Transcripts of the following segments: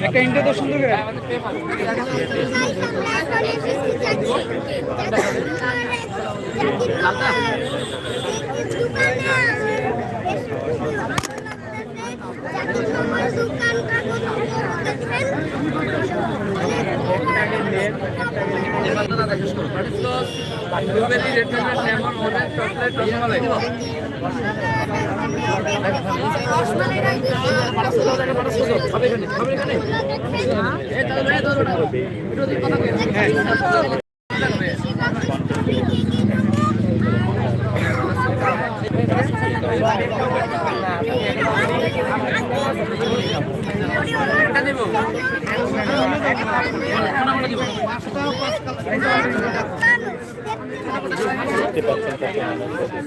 একটা ইন্টার সুন্দর দেবে blueberry red velvet lemon orange chocolate rasmalai. হবে এখানে হবে এখানে এই দাদা ভাই দাদা একটু ওদিকে কথা কই এটা দেবো কোনটা কোনটা দিব দেখতে পাচ্ছেন কত মানুষ হচ্ছে।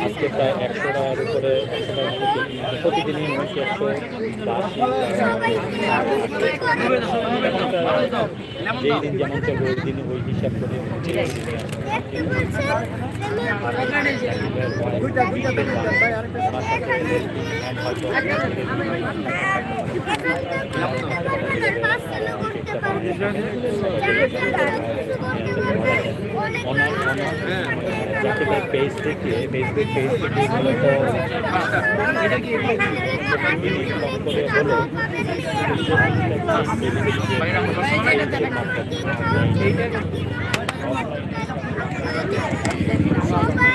আজকে প্রায় একশো টাকার উপরে একশো টাকা। প্রতিদিনই মানুষ একশো যেই দিন যেমন চলবে ওই দিন ওই হিসাব করে ওনার ওনার পেজ থেকে ফেসবুক পেজ থেকে মূলত ইনফর্ম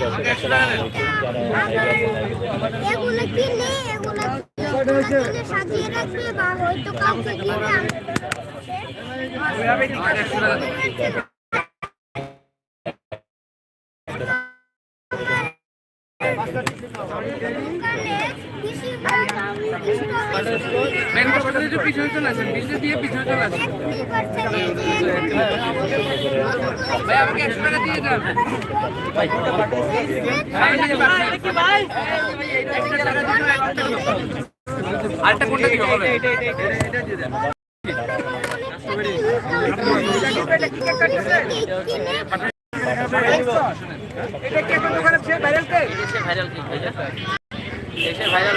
দর্শক আসসালামু আলাইকুম। যারা এগুলো সাজিয়ে রাখবে বা হয়তো কাউকে দিয়ে চলে আসেন দিয়ে পিছনে চলে আসেন ভাই আমাকে একশো দিয়ে আরেকটা কোনটা দিবে বলে ভাইরাল দেশে ভাইরাল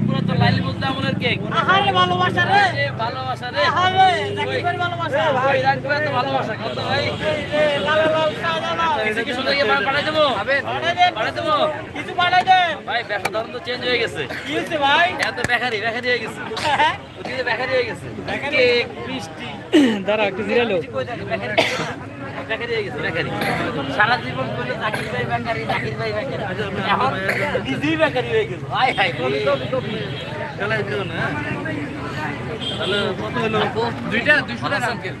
পুরাতন লাইলি বলতে আমলের কেক আহারে ভালোবাসা রে। ভালোবাসা রে। আহারে জাকিরের ভালোবাসা। ভাই রাখবে তো ভালোবাসা কত ভাই। লাল লাল সাদা লাল। কিছু কিছু থেকে পাঠাই দেবো? পাঠাই দেন। কিছু পাঠাই দেন। ভাই ব্যবসা ধরন তো চেঞ্জ হয়ে গেছে। কি হচ্ছে ভাই? এত বেকারি বেকারি হয়ে গেছে। হ্যাঁ? ওদিকে হয়ে গেছে। কেক মিষ্টি। দাঁড়া একটু জিরালো। হয়ে সারা জীবন করলে চাকরি ভাই বেকারি চাকরি ভাই বেকারি এখন নিজেই বেকারি হয়ে গেছে। হাই হাই চলে দিও না? তাহলে কত হলো? দুইটা দুইশো টাকা আঙ্কেল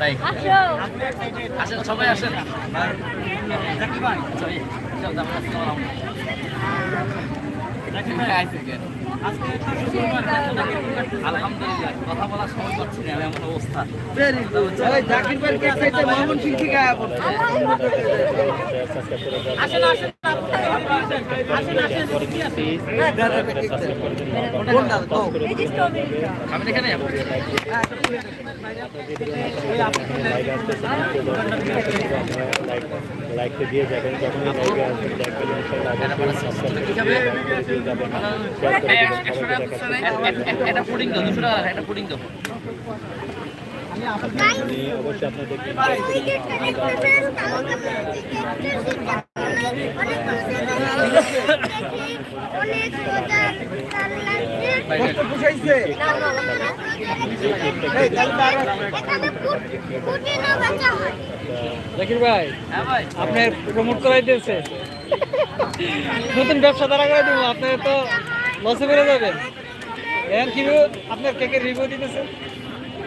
তাই। আসেন সবাই আসেন। জাকির ভাই চল আলহামদুলিল্লাহ কথা বলার সময় পাচ্ছি না এমন অবস্থা। আসেন আসেন। লাইকটা দিয়ে যাবেন অবশ্যই আপনাদেরকে আপনার প্রমোট করাই দিয়েছে। নতুন ব্যবসা দাঁড়া করে দিব, আপনি তো লসে বেড়ে যাবেন। এখন কি আপনার কেকের রিভিউ দিতেছে?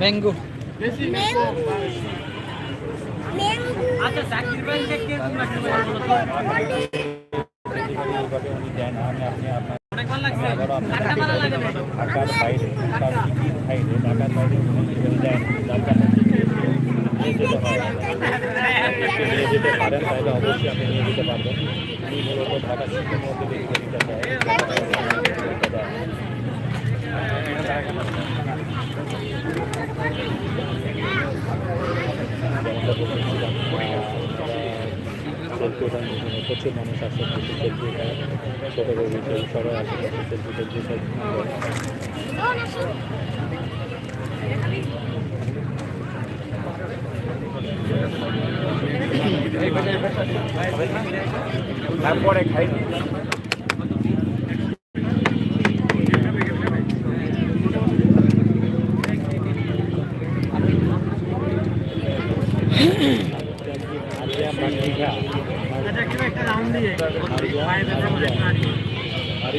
ম্যাঙ্গো আচ্ছা জাকির ভাই কে উনি দেন আমি আপনি আপনার অনেক অবশ্যই আপনি নিয়ে যেতে পারবেন উনি মূলত ঢাকা সিস্টেম মধ্যে সেলফি প্রচুর মানুষ আসে প্রচুর বেবি সবাই আসে তারপরে খাই মারিয়া মারিয়া একটা রাউন্ড দিয়ে মারিয়া মারি মারি এখানে একশো টাকা মির্জা মির্জা না মির্জা মারিহা মারিহা মির্জা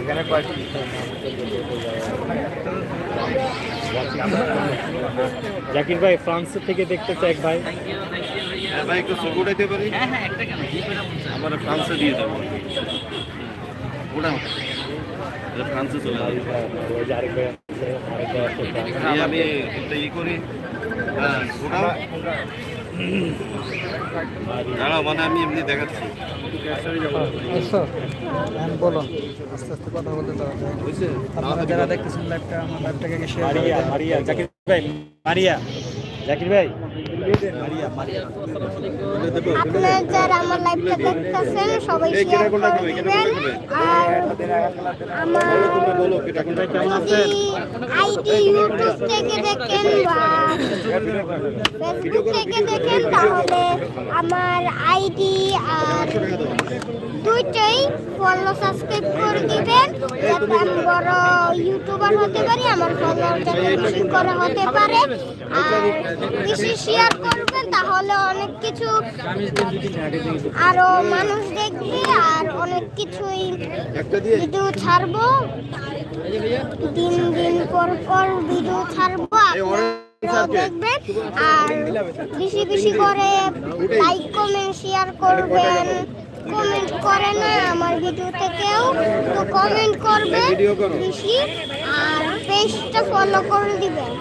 এখানে কয়েকটি জাকির ভাই ফ্রান্স থেকে দেখতেছে এক ভাই হ্যাঁ ভাই একটু ছবি উঠাইতে পারি? হ্যাঁ হ্যাঁ আমার ফ্রান্সে দিয়ে দেবো ফ্রান্সে চলে যাবে। আমি একটা ই করি। হ্যাঁ ওটাও। দাঁড়াও মানে আমি এমনি দেখাচ্ছি। বলো আস্তে আস্তে কথা বলতে আপনারা যারা দেখতেছেন লাইভটা আমার লাইভটাকে শেয়ার করে মারিয়া মারিয়া জাকির ভাই মারিয়া জাকির ভাই। আপনারা যারা আমার লাইভটা দেখতেছেন সবাই শেয়ার করে দিবেন। আর আমার আইডি ইউটিউব থেকে দেখেন বা ফেসবুক থেকে দেখেন তাহলে আমার আইডি আর দুইটাই ফলো সাবস্ক্রাইব করে দিবেন যাতে আমি বড় ইউটিউবার হতে পারি আমার ফলোয়ার যাতে বেশি করে হতে পারে। আর বেশি শেয়ার করবেন তাহলে অনেক কিছু আরও মানুষ দেখবে আর অনেক কিছুই ভিডিও ছাড়বো। দিন দিন পর পর ভিডিও ছাড়বো দেখবেন। আর বেশি বেশি করে লাইক কমেন্ট শেয়ার করবেন। কমেন্ট করে না আমার ভিডিওতে কেউ তো কমেন্ট করবেন বেশি আর পেজটা ফলো করে দিবেন।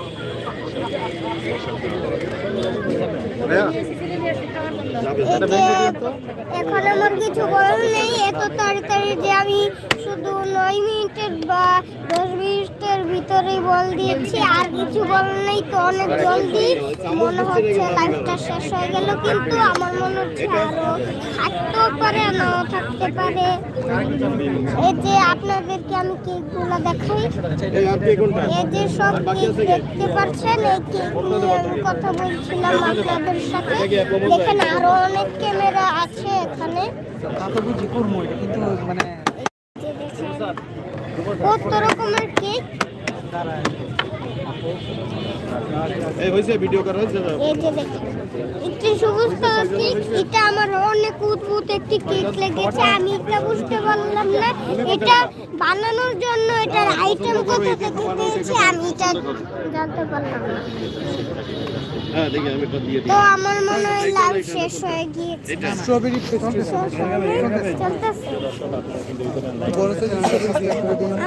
এখন আমার কিছু বলার নেই, এত তাড়াতাড়ি যে আমি শুধু নয় মিনিটের বা দশ মিনিটের ভিতরেই বল দিয়েছি, আর কিছু বলার নেই তো, অনেক জলদি মনে হচ্ছে লাইফটা শেষ হয়ে গেল, কিন্তু আমার মনে হচ্ছে আরও থাকতেও পারে, নাও থাকতে পারে। এই যে আপনাদেরকে আমি কেকগুলো দেখাই। এই যে সব কেক দেখতে পাচ্ছেন, এই কেক নিয়ে কথা বলছিলাম আপনাদের সাথে। দেখেন আরও অনেক ক্যামেরা আছে এখানে। কিন্তু মানে কত রকমের কেক। এই হইছে ভিডিও করা হয়েছে? এই যে দেখেন একটি সবুজ কালার এটা আমার অনেক উদ্ভুত একটি কেক লেগেছে, আমি এটা বুঝতে পারলাম না। এটা বানানোর জন্য এটার আইটেম কোথা থেকে পেয়েছে আমি এটা জানতে পারলাম না। হ্যাঁ দেখি আমি একটা দিয়ে দিই। তো আমার মনে হয় লাইভ শেষ হয়ে গিয়েছে। স্ট্রবেরি চলতেছে।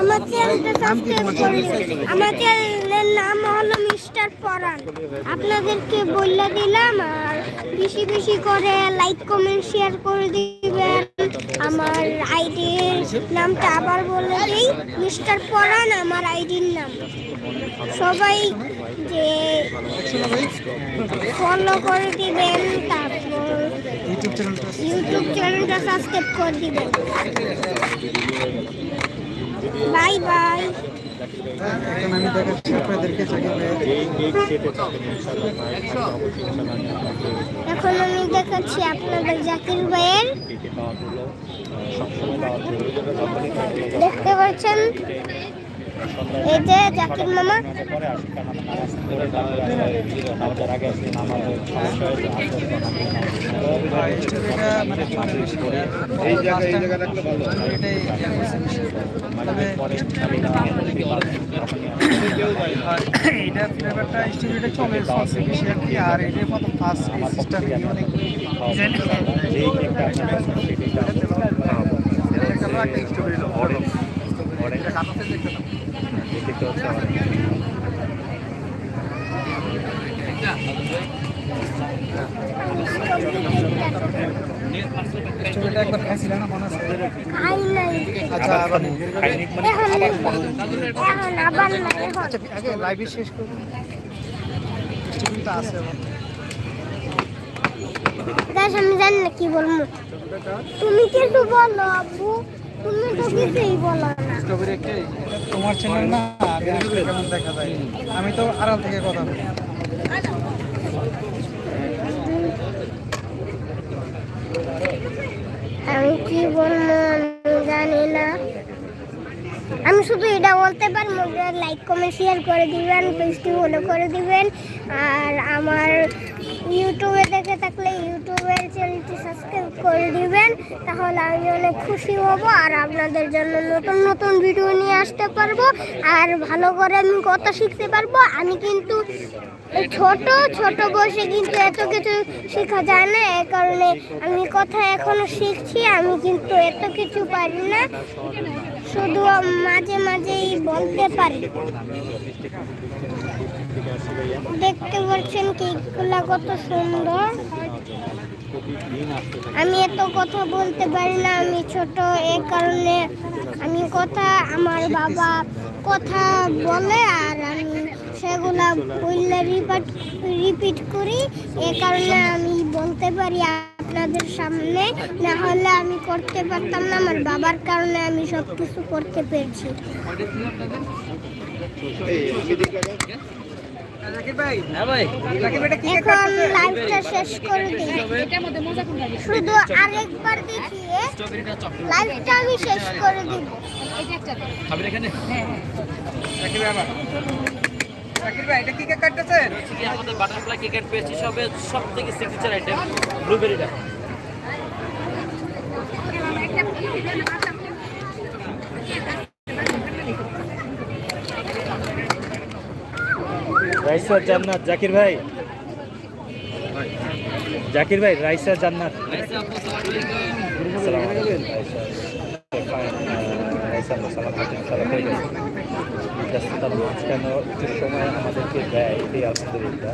আমার চ্যানেলটা সাবস্ক্রাইব করে আমার চ্যানেলের নাম হলো মিস্টার পরান আপনাদেরকে বলে দিলাম আর বেশি বেশি করে লাইক কমেন্ট শেয়ার করে দিবেন। আমার আইডির নামটা আবার বলে দিই মিস্টার পরান আমার আইডির নাম। সবাই যে ফলো করে দিবেন, তারপর ইউটিউব চ্যানেলটা ইউটিউব চ্যানেলটা সাবস্ক্রাইব করে দিবেন। বাই বাই এখন আমি দেখাচ্ছি আপনাদেরকে এখন আমি দেখাচ্ছি আপনাদের জাকির ভাইয়ের। দেখতে পাচ্ছেন? এই যে জাকির মামা। আর এইটা ফ্লেভারটা স্ট্রবেরিটা চলে সবচেয়ে বেশি আর কি আর এটাই প্রথম ফার্স্ট সিস্টেম অনেক একটা অরেঞ্জ অরেঞ্জ না কি বলব। তুমি কিছু বলো আব্বু। তোমার চ্যানেল না কেমন দেখা যায় আমি তো আড়াল থেকে কথা বলি আমি কি বলব জানি না। আমি শুধু এটা বলতে পারব লাইক কমেন্ট শেয়ার করে দিবেন, পেজটি ফলো করে দিবেন। আর আমার ইউটিউবে দেখে থাকলে ইউটিউবের চ্যানেলটি সাবস্ক্রাইব করে দিবেন, তাহলে আমি অনেক খুশি হব আর আপনাদের জন্য নতুন নতুন ভিডিও নিয়ে আসতে পারব। আর ভালো করে আমি কথা শিখতে পারব। আমি কিন্তু ছোট ছোট বয়সে কিন্তু এত কিছু শেখা যায় না, এ কারণে আমি কথা এখনও শিখছি, আমি কিন্তু এত কিছু পারি না। শুধু মাঝে মাঝেই বলতে পারি। দেখতে পাচ্ছেন কেকগুলা কত সুন্দর। আমি এত কথা বলতে পারি না আমি ছোট এ কারণে আমি কথা আমার বাবা কথা বলে আর আমি সেগুলা বললে রিপিট রিপিট করি। এ কারণে আমি বলতে পারি আপনাদের সামনে না হলে আমি করতে পারতাম না আমার বাবার কারণে আমি সব কিছু করতে পেরেছি। এখন লাইভটা শেষ করে দিই। শুধু আরেকবার দেখিয়ে লাইভটা আমি শেষ করে দিব খাবেন এখানে। জাকির ভাই আবার জাকির ভাই এটা কি কেক কাটতেছেন? কি আমাদের বাটারফ্লাই কেকের পেয়েছি সবে সব থেকে সিগনেচার আইটেম ব্লুবেরিটা রাইসার জান্নাত। জাকির ভাই। জাকির ভাই জান্নাত। রাইসা সালাম আলাইকুম ব্যস্ততার মাঝখানে একটু সময় আমাদেরকে দেয় এটাই আলহামদুলিল্লাহ।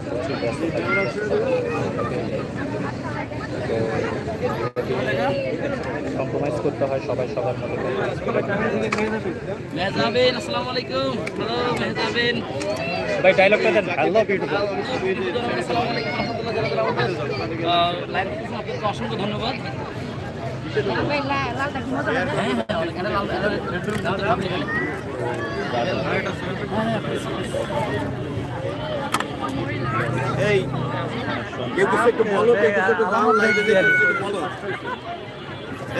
কম্প্রোমাইজ করতে হয় সবাই সবার মতো কম্প্রোমাইজ আসসালামু আলাইকুম। হ্যালো মেহজাবিন ভাই ডায়লগটা দেন। হ্যালো বিউটিফুল অসংখ্য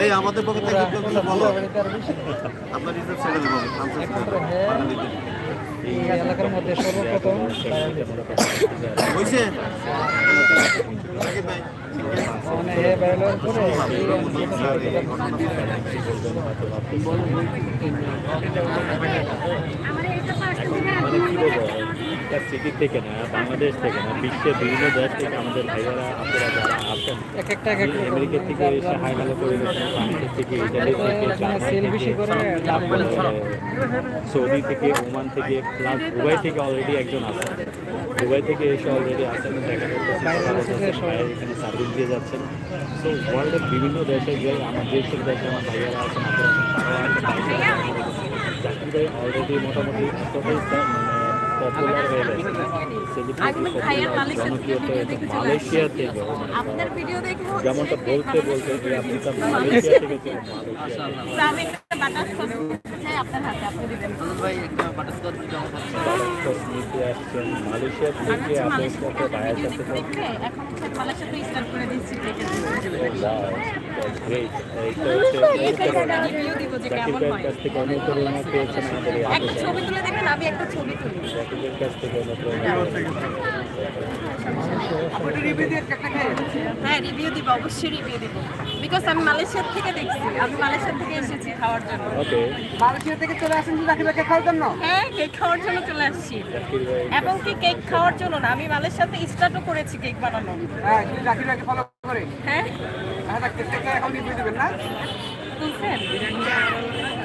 এই আমাদের পক্ষ থেকে বলো। আপনার ছেড়ে দেবো। এই এলাকার মধ্যে সর্বপ্রথম মানে একটা সিটি থেকে না বাংলাদেশ থেকে না বিশ্বের বিভিন্ন দেশ থেকে আমাদের ভাইয়ারা আপনারা যারা রকম। আমেরিকা থেকে এসে হাই করে গেছেন ফ্রান্সের থেকে ইটালি থেকে সৌদি থেকে ওমান থেকে প্লাস দুবাই থেকে অলরেডি একজন আছেন। দুবাই থেকে এসে অলরেডি আছেন দেখা যাচ্ছে এখানে সার্ভিস দিয়ে যাচ্ছেন। সো ওয়ার্ল্ডের বিভিন্ন দেশে যে আমার দেশের দেশে আমার ভাইয়ারা আছেন আপনারা অলরেডি মোটামুটি পপুলার হয়ে গেছে মালয়েশিয়া থেকে যেমনটা বলতে বলতে যে আপনি মালয়েশিয়া থেকে মালয়েশিয়া। তো আপনার হাতে আপনি দিবেন। ভাই একটা বাটারস্কচ জমা করছি নিতে আসছেন। মালয়েশিয়া থেকে আপনার সাথে ভাইয়ের সাথে এখন হচ্ছে মালের স্টার্ট করে দিচ্ছি হচ্ছে রিভিউ দিব যে জাকির কেমন ভাইয়ের হয়। হ্যাঁ রিভিউ দিব অবশ্যই রিভিউ দিব। বিকজ আমি মালয়েশিয়ার থেকে দেখছি। আমি মালয়েশিয়া থেকে এসেছি খাওয়ার জন্য। ওকে মালয়েশিয়া থেকে চলে আসেন জাকির ভাইকে খাওয়ার জন্য? হ্যাঁ কেক খাওয়ার জন্য চলে আসছি। এবং কি কেক খাওয়ার জন্য না আমি মালয়েশিয়াতে স্টার্টও করেছি কেক বানানো। হ্যাঁ ভাইকে ফলো করে। হ্যাঁ। হ্যাঁ এখন রিভিউ দিবেন না?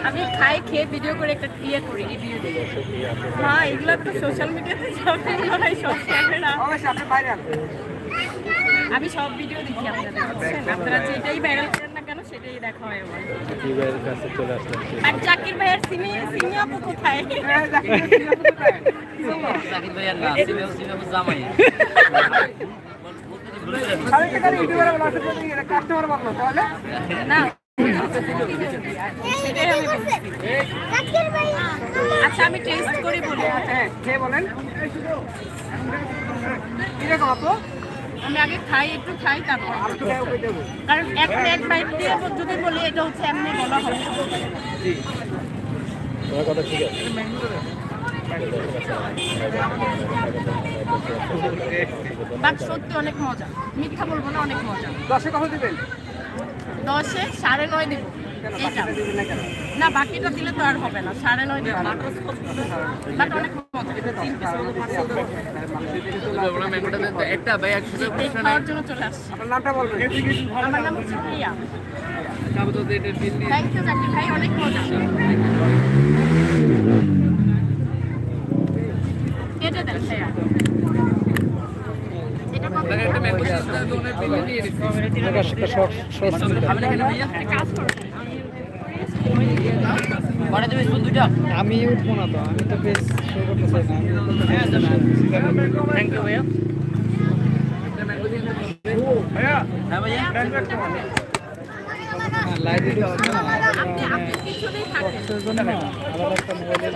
আমি খাই খেয়ে ভিডিও করে একটা ইয়ে করি রিভিউ দিই। মা এগুলো তো সোশ্যাল মিডিয়াতে যাবে না সব ক্যামেরা অবশ্যই আপনি ভাইরাল আমি সব ভিডিও দেখি আপনাদের আপনারা যেটাই ভাইরাল করেন না কেন সেটাই দেখা হয় আমার। জাকির ভাইয়ের কাছে চলে আসলাম আর জাকির ভাইয়ের সিমি সিমি আপু কোথায়? হ্যাঁ, জাকির ভাই সিনেমা কোথায়? জাকির ভাই আর না জামাই। আমি বলছি জাকির ভাই আচ্ছা আমি টেস্ট করে বলি। হ্যাঁ কে বলেন। কীরকম আপু? আমি আগে খাই একটু খাই তারপর কারণ এক প্লেট বাইট দিয়ে যদি বলি এটা হচ্ছে এমনি বলা হবে। তোমার কথা ঠিক আছে। বাট সত্যি অনেক মজা। মিথ্যা বলব না অনেক মজা। দশে কত দিবেন? দশে সাড়ে নয় দিব। না বাকিটা দিলে তো আর হবে না। সাড়ে নয় দিব। বাট অনেক একটা ভাই একশো খাওয়ার জন্য চলে আসছি আপনার নামটা বলবেন আমার নাম হচ্ছে প্রিয়া থ্যাংক ইউ জাকির ভাই অনেক মজা কেটে দেন ভাইয়া একটা শর্ট শর্ট কাজ করো মানে তুমি স্পুন দুইটা আমি উঠবো না তো আমি তো বেশ শুরু করতে চাই না থ্যাংক ইউ ভাইয়া। হ্যাঁ আপনি জন্য আলাদা একটা মোবাইলে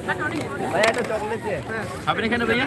বাট অনেক মজা খাবেন এখানে ভাইয়া?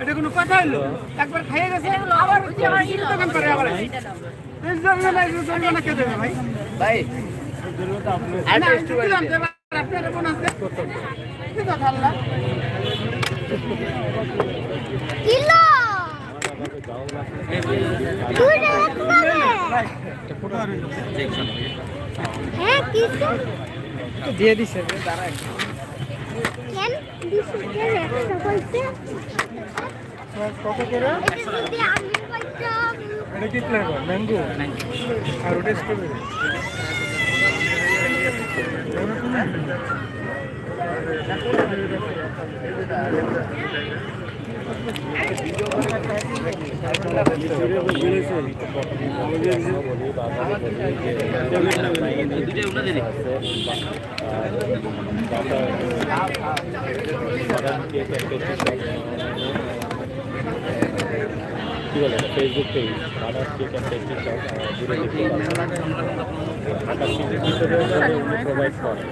এটা কোনো কথা হলো একবার খাইয়ে গেছে আবার দোকান করে ভাই ভাই হ্যাঁ কিছু দিয়ে দিছে। এটা কি ফ্লেভার ম্যাঙ্গো আর ওটা স্ট্রবেরি দুটোই ওনাদেরই কি বলে Facebook page mother's cake Dhaka সিটির ভিতরে প্রোভাইড করে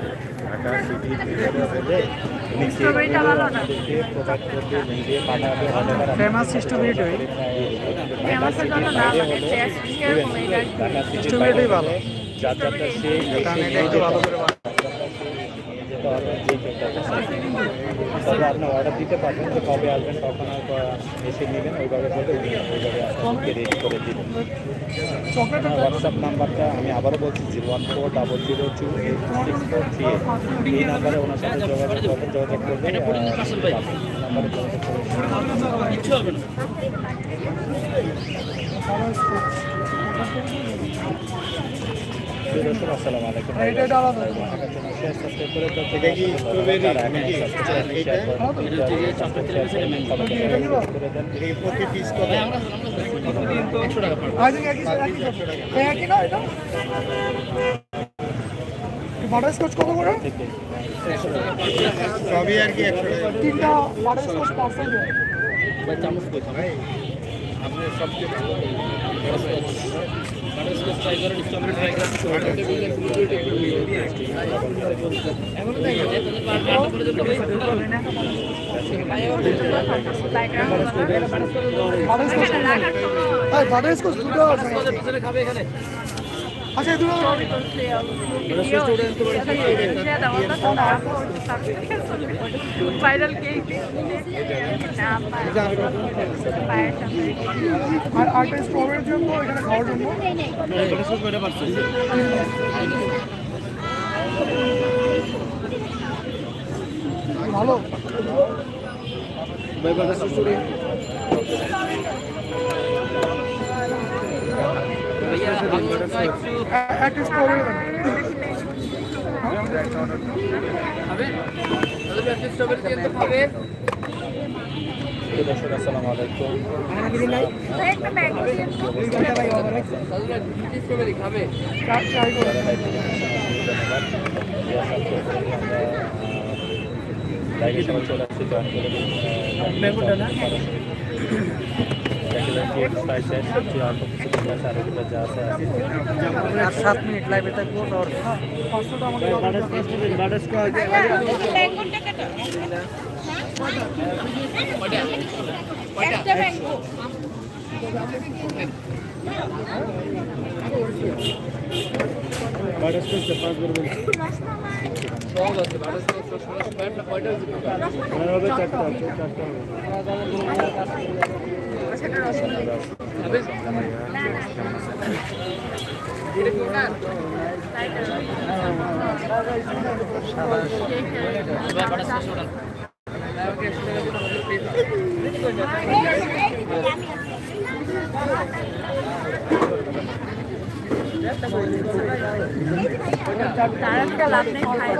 ঢাকা সিটির ভিতরে স্ট্রবেরিটা ভালো না। ফেমাস স্ট্রবেরিটা ফেমাসের জন্য না মানে টেস্ট কীরকম এটা স্ট্রবেরিটাই ভালো। একটু ভালো করে যে কেকটা তবে আপনি অর্ডার দিতে পারবেন যে কবে আসবেন কখন এসে নেবেন ওইভাবে বলে ওইভাবে আপনাকে রেডি করে দিবেন। হোয়াটসঅ্যাপ নাম্বারটা আমি আবারও বলছি zero one four double zero two eight six four three এই নাম্বারে ওনার সাথে যোগাযোগ করবেন যোগাযোগ করবেন নাম্বারে যোগাযোগ করবেন। ভিতরে ম্যাঙ্গো করে দেন এটা কি প্রতি পিস কত? করে? সবই আর কি তিনটা বাটারস্কচ পার্সেল চামচ কই? ভাই আপনি সবচেয়ে ভালো ট্রাই করেন স্ট্রবেরি ট্রাই করেন খাবে এখানে আচ্ছা এই দুটো ভাইরাল কেক আর আটটা স্ট্রবেরির জন্য এখানে খাওয়ার জন্য ভালো ভাইয়া ভালো প্রিয় দর্শক আসসালামু আলাইকুম চলে আসছে জয়েন করে দিন ম্যাঙ্গোটা না? কেক স্পাইসেস সবজি অল্প কিছু দিন আছে আর এগুলো যা আছে আছে আর সাত মিনিট লাইভে থাকব তোর পাঁচশোটা আমাকে একটা ম্যাঙ্গো সব আছে বাটারস্কচ তার একটা লাভ নেই খাই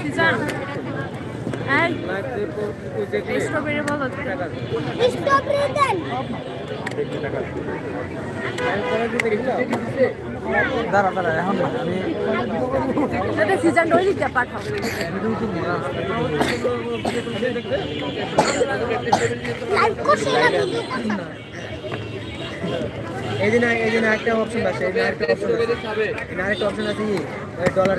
সিজন স্ট্রবেরি বলো স্ট্রবেরি দেন। দাঁড়া দাঁড়া এখন না আমি সিজন রয়ে দিতে পাঠাও। লাইভ করছি না এই দিন এই দিন একটা অপশন আছে এই দিন একটা অপশন আছে আরেকটা অপশন আছে কি? ডলার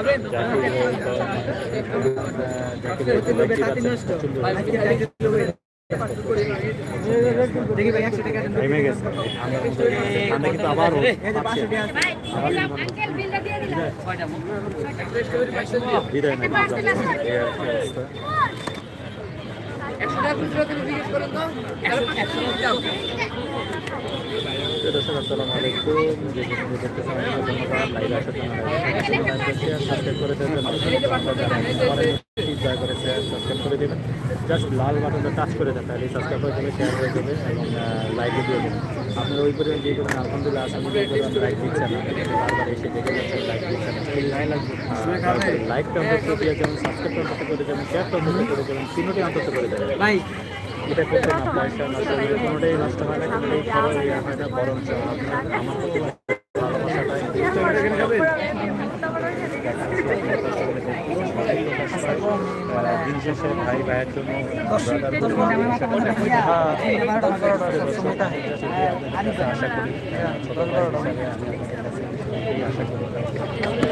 এই যে বিভিন্ন ফ্লেভারের জাকির ভাই তো, আহ, জাকির ভাই তো দেখতেই পাচ্ছেন, চুল দেখি ভাই একশো টাকা নেমে গেছে ঠান্ডা কিন্তু আবার পাচ্ছে। বিদায় নাকি আসসালামু আলাইকুম। যে দেখতেছেন ধন্যবাদ। লাইভে আসার জন্য সাবস্ক্রাইব করে দেবেন দয়া করে সাবস্ক্রাইব করে দেবেন জাস্ট লাল বাটনটা টাচ করে দেন তাহলে সাবস্ক্রাইব হয়ে যাবে শেয়ার হয়ে যাবে এবং লাইকে দিয়ে দেবেন আপনার ওই পরিমাণ যে পরিমাণ আলহামদুলিল্লাহ আসাম লাইক দিচ্ছেন বারবার এসে দেখে যাচ্ছেন লাইক দিচ্ছেন লাইকটা অন্তত দিয়ে যেমন সাবস্ক্রাইব অন্তত করে যাবেন শেয়ারটা অন্তত করে যাবেন তিনটি অন্তত করে দেবেন ভাই। এটা করতে না পয়সা নষ্ট কোনোটাই নষ্ট হয় না কোনোটাই খরচ হয় না বরঞ্চ আমার প্রতি আহ, দিন শেষে ভাই ভাইয়ের জন্য আশা করি আশা করি।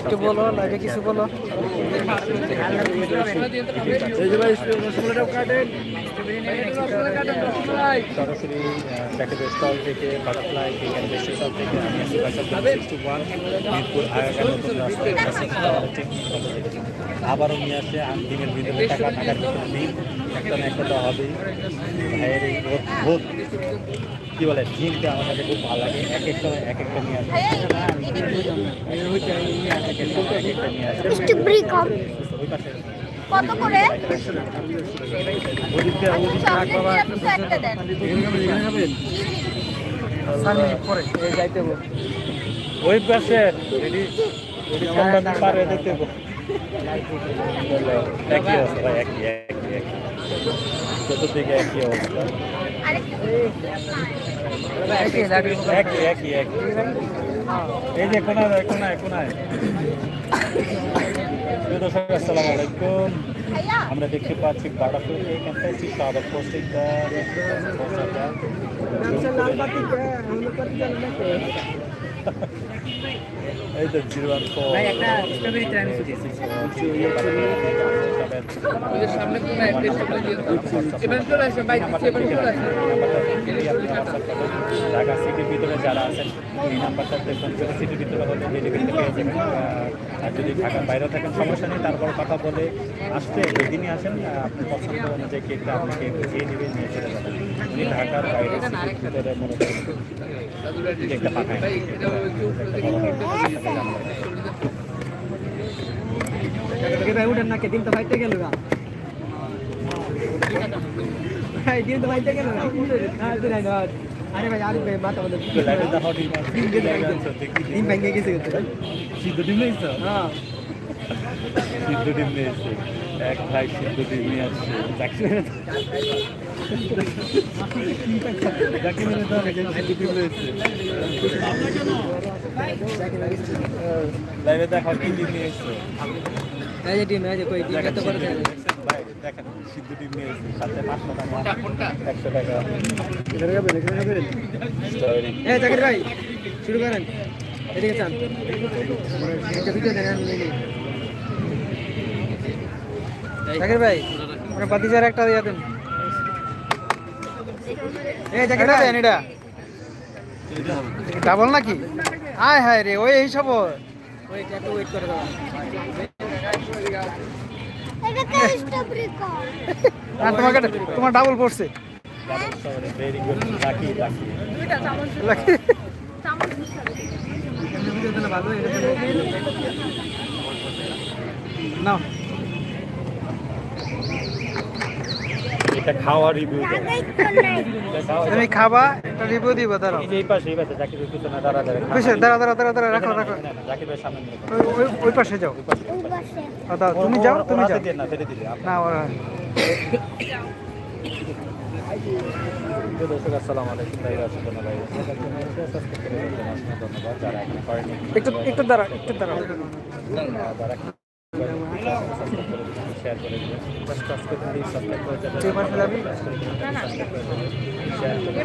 একটু বলো লাগে কিছু বলো। স্টল থেকে বাটারফ্লাই থেকে থেকে। আবারও নিয়ে আসে ডিমের ভিতরে টাকা টাকার ভিতরে ডিম একটা না একটা তো ভাইয়ের এই বলে ডিমটা আমার কাছে খুব ভালো লাগে। এক এক সময় এক একটা নিয়ে কত করে? যাইতে ওই পাশে পারে দেখতে গো একই অবস্থা ভাই একই একই একই। চতুর্দিকে একই অবস্থা। একই একই একই। এই যে কোনায় কোনায় কোনায়। দর্শক আসসালামু আলাইকুম। আমরা দেখতে পাচ্ছি বাটাফুল এখান থেকে সাদা পোস্টিংটা এই তো জিরো ওয়ান ফোর সামনে দিয়ে এবার চলে আসে ঢাকা সিটির ভিতরে যারা আছেন এই নাম্বারটা যদি সিটির ভিতরে হলে ডেলিভারি পেয়ে যাবেন আর যদি ঢাকার বাইরে থাকেন সমস্যা নেই তারপর কথা বলে আসতে যেদিনই আসেন আপনি পছন্দ অনুযায়ী কেকটা আপনি কেক খেয়ে নেবেন নিয়ে চলে যাবেন। ঢাকার বাইরে সিটির ভিতরে মনে করেন কেকটা পাঠায় ভাই উঠেন না কে দিন তো ভাইতে গেল গা ভাই দিন তো ভাইতে গেল গা আরে ভাই আরে ভাই মাথা তো দেখা ডিম ভেঙে গেছে সিদ্ধ ডিম নিয়েছো? হ্যাঁ। সিদ্ধ ডিম নিয়েছে। এক ভাই সিদ্ধ ডিম নিয়ে আসছে। যাকে মেরে দাও। যাকে মেরে দাও নাকি সিদ্ধ ডিম নিয়েছে লাইভে দেখো ডিম নিয়ে এসছে? এই যে ডিম এই যে কই ডিম কত করে দেখেন সিদ্ধ ডিম নিয়ে এসছে সাথে পাঁচশো টাকা। একশো টাকা। এখানে যাবেন এখানে যাবেন স্ট্রবেরি জাকির ভাই শুরু করেন। এদিকে চান। জাকির ভাই আপনার বাতিজার একটা দিয়ে দেন। এই জাকির ভাই এটা ডাবল নাকি? আয় হায় রে ওই হিসাব একটু ওয়েট করে দাও আর তোমাকে তোমার ডাবল পড়ছে। Double strawberry very good lucky lucky দুইটা চামচ লাকি চামচ মিশাবে। ভালো নাও এটা খাওয়া রিভিউ তুমি খাবা একটা রিভিউ দিব দাঁড়াও। এই পাশে এই পাশে জাকির ভাই পিছনে দাঁড়া দাঁড়া বুঝছ দাঁড়া দাঁড়া দাঁড়া দাঁড়া রাখো রাখো। জাকির ভাই সামনে ওই- ওই ওই পাশে যাও। ওই পাশে। দাও তুমি যাও তুমি যাও। না ফেলে দিলে না ওরা দর্শক আসসালামু আলাইকুম ভাই রাসুল্লাহ ভাই। সাবস্ক্রাইব করে দিন ধন্যবাদ যারা এখন করেনি একটু একটু দাঁড়া একটু দাঁড়া শেয়ার করে দিবেন। খালি সাবস্ক্রাইব করে যাবেন যে পাশে যাবি? শেয়ার করে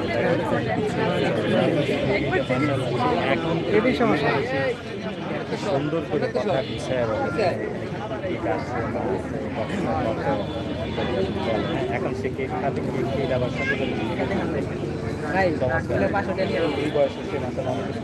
এখন এটাই সমস্যা সুন্দর করে কথা আছে এখন সে কে খাতে আবার সাথে করে। এই বয়সে সে মাথা মানুষ